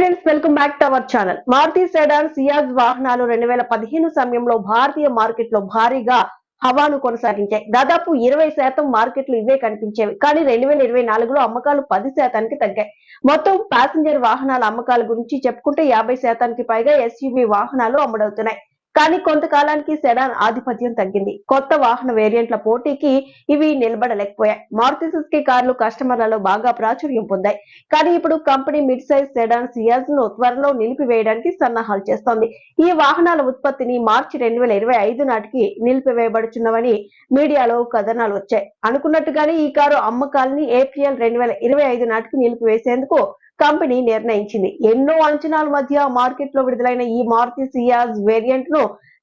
Friends welcome back to our channel Maruti sedan Ciaz వాహనాలు రెండు వేల పదిహేను సమయంలో భారతీయ మార్కెట్లో భారీగా హవాను కొనసాగించాయి. దాదాపు ఇరవై శాతం మార్కెట్లు ఇవే కనిపించేవి. కానీ రెండు వేల ఇరవై నాలుగులో అమ్మకాలు పది శాతానికి తగ్గాయి. మొత్తం ప్యాసింజర్ వాహనాల అమ్మకాల గురించి చెప్పుకుంటే యాభై శాతానికి పైగా ఎస్యూవీ వాహనాలు అమ్ముడవుతున్నాయి. కానీ కొంతకాలానికి సెడాన్ ఆధిపత్యం తగ్గింది. కొత్త వాహన వేరియంట్ల పోటీకి ఇవి నిలబడలేకపోయాయి. మారుతి సుస్కి కార్లు కస్టమర్లలో బాగా ప్రాచుర్యం పొందాయి. కానీ ఇప్పుడు కంపెనీ మిడ్ సైజ్ సెడాన్ సియాజ్ను త్వరలో నిలిపివేయడానికి సన్నాహాలు చేస్తోంది. ఈ వాహనాల ఉత్పత్తిని మార్చి రెండు వేల ఇరవై ఐదు నాటికి నిలిపివేయబడుచున్నవని మీడియాలో కథనాలు వచ్చాయి. అనుకున్నట్టుగానే ఈ కారు అమ్మకాలని ఏప్రిల్ రెండు వేల ఇరవై ఐదు నాటికి నిలిపివేసేందుకు కంపెనీ నిర్ణయించింది. ఎన్నో అంచనాల మధ్య మార్కెట్లో విడుదలైన ఈ మారుతి సియాజ్ వేరియంట్ను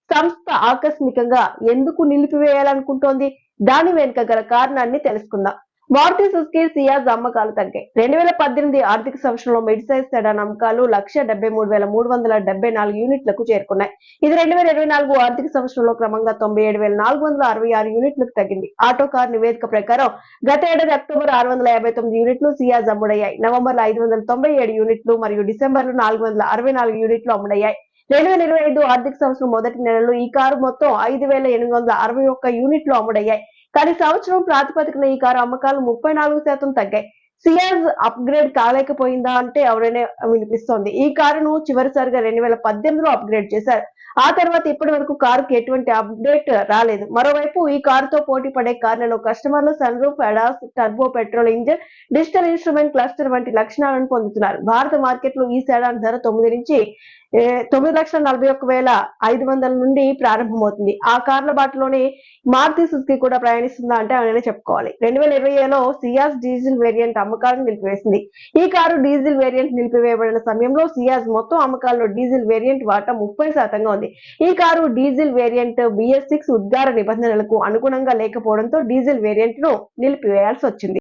సంస్థ ఆకస్మికంగా ఎందుకు నిలిపివేయాలనుకుంటోంది? దాని వెనుక గల కారణాన్ని తెలుసుకుందాం. మారుతి సుజుకి సియాజ్ అమ్మకాలు తగ్గాయి. రెండు వేల పద్దెనిమిది ఆర్థిక సంవత్సరంలో మిడ్ సైజ్ సెడాన్ అమ్మకాలు లక్ష డెబ్బై మూడు వేల మూడు వందల డెబ్బై నాలుగు యూనిట్లకు చేరుకున్నాయి. ఇది రెండు వేల ఇరవై నాలుగు ఆర్థిక సంవత్సరంలో క్రమంగా తొంభై ఏడు వేల నాలుగు వందల అరవై ఆరు యూనిట్లకు తగ్గింది. ఆటో కార్ నివేదిక ప్రకారం గత ఏడాది అక్టోబర్ ఆరు వందల యాభై తొమ్మిది యూనిట్లు సియాజ్ అమ్ముడయ్యాయి నవంబర్లో ఐదు వందల తొంభై ఏడు యూనిట్లు మరియు డిసెంబర్లో నాలుగు వందల అరవై నాలుగు యూనిట్లు అమ్ముడయ్యాయి. రెండు వేల ఇరవై ఐదు ఆర్థిక సంవత్సరం మొదటి నెలలో ఈ కారు మొత్తం ఐదు వేల ఎనిమిది వందల అరవై ఒక్క యూనిట్లు అమ్ముడయ్యాయి. కానీ సంవత్సరం ప్రాతిపదికన ఈ కారు అమ్మకాలు ముప్పై నాలుగు శాతం తగ్గాయి. సియాజ్ అప్గ్రేడ్ కాలేకపోయిందా అంటే ఎవరైనా వినిపిస్తోంది. ఈ కారును చివరిసారిగా రెండు వేల పద్దెనిమిదిలో అప్గ్రేడ్ చేశారు. ఆ తర్వాత ఇప్పటి వరకు కారుకి ఎటువంటి అప్డేట్ రాలేదు. మరోవైపు ఈ కారుతో పోటీ పడే కార్లలో కస్టమర్లు sunroof ADAS turbo petrol engine digital instrument cluster వంటి లక్షణాలను పొందుతున్నారు. భారత మార్కెట్లో ఈ సెడాన్ ధర తొమ్మిది నుంచి తొమ్మిది లక్షల నలభై ఒక్క వేల ఐదు వందల నుండి ప్రారంభమవుతుంది. ఆ కార్ల బాటలోనే మారుతి సుజుకి కూడా ప్రయాణిస్తుందా అంటే ఆయన చెప్పుకోవాలి. రెండు వేల ఇరవై ఏలో సియాజ్ డీజిల్ వేరియంట్ అమ్మకాలను నిలిపివేసింది. ఈ కారు డీజిల్ వేరియంట్ నిలిపివేయబడిన సమయంలో సియాజ్ మొత్తం అమ్మకాల్లో డీజిల్ వేరియంట్ వాటా ముప్పై శాతంగా ఉంది. ఈ car diesel variant BS six ఉద్గార నిబంధనలకు అనుగుణంగా లేకపోవడంతో డీజిల్ వేరియంట్ను నిలిపివేయాల్సి వచ్చింది.